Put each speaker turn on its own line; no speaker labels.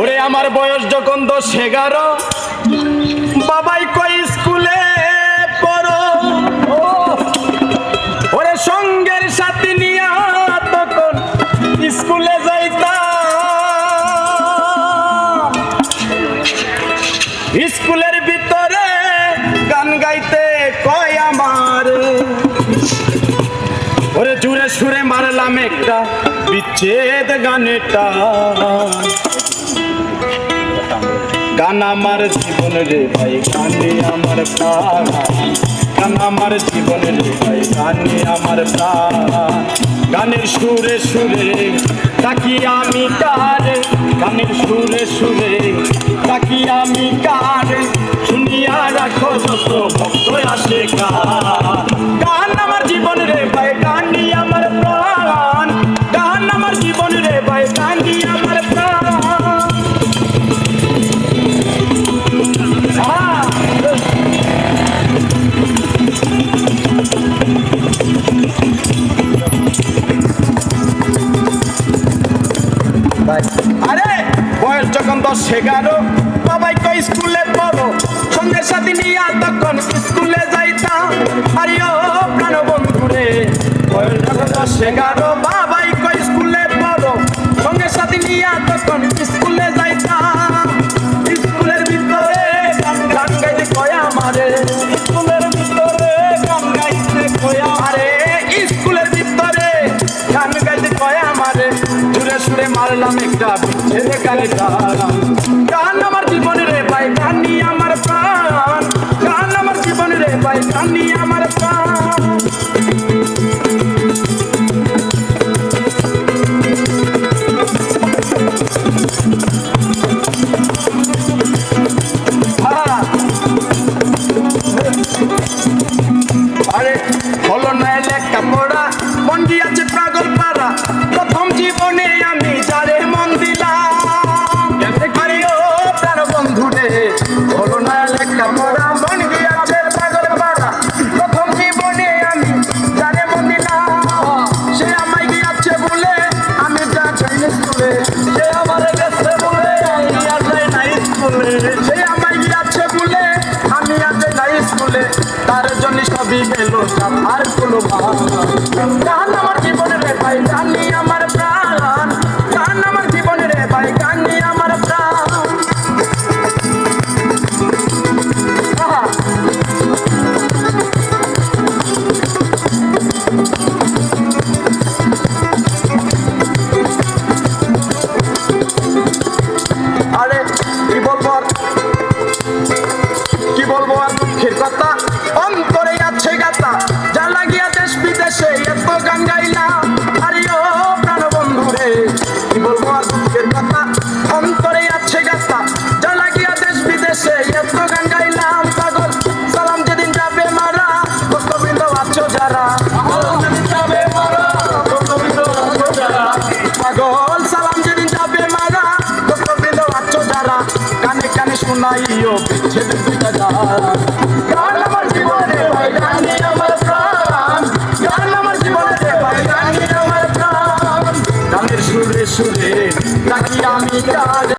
ওরে আমার বয়স যখন দশ এগারো, বাবাই কই স্কুলে পড়ো। ওরে সঙ্গের সাথে নিয়া তখন স্কুলে স্কুলের ভিতরে গান গাইতে কয় আমার। ওরে জুড়ে সুরে মারলাম একটা বিচ্ছেদ গানেটা গান আমার জীবন রে ভাই গানে আমার প্রাণ। গান আমার জীবন রে ভাই গানে আমার প্রাণ। গানের সুরে সুরে তাকি আমি কারে গানের সুরে সুরে তাকি আমি কারে শুনিয়া রাখো যত ভক্ত আসে গান। এগারো। বাবাই তো স্কুলে পড়ো। সঙ্গে সাথে নিয়ে তখন স্কুলে যাইতাম। আরে ও প্রাণ বন্ধুরে দশ এগারো। বাবাই তো স্কুলে পড়ো। সঙ্গে সাথে নিয়ে তখন স্কুলে যাইতাম। স্কুলের ভিতরে গান গান গাইতে কয়া মারে স্কুলের ভিতরে গান গাইতে কয়া মারে স্কুলের ভিতরে গান গাইতে কয়া মারে সুরে মারলাম একটা ছেলে গানে গান আমার জীবন রে ভাই গানি আমার প্রাণ গান আমার জীবন রে ভাই গানি আমার প্রাণ আহ! গেল আর কোনো গান सुनाइयो बिछड़ गदारा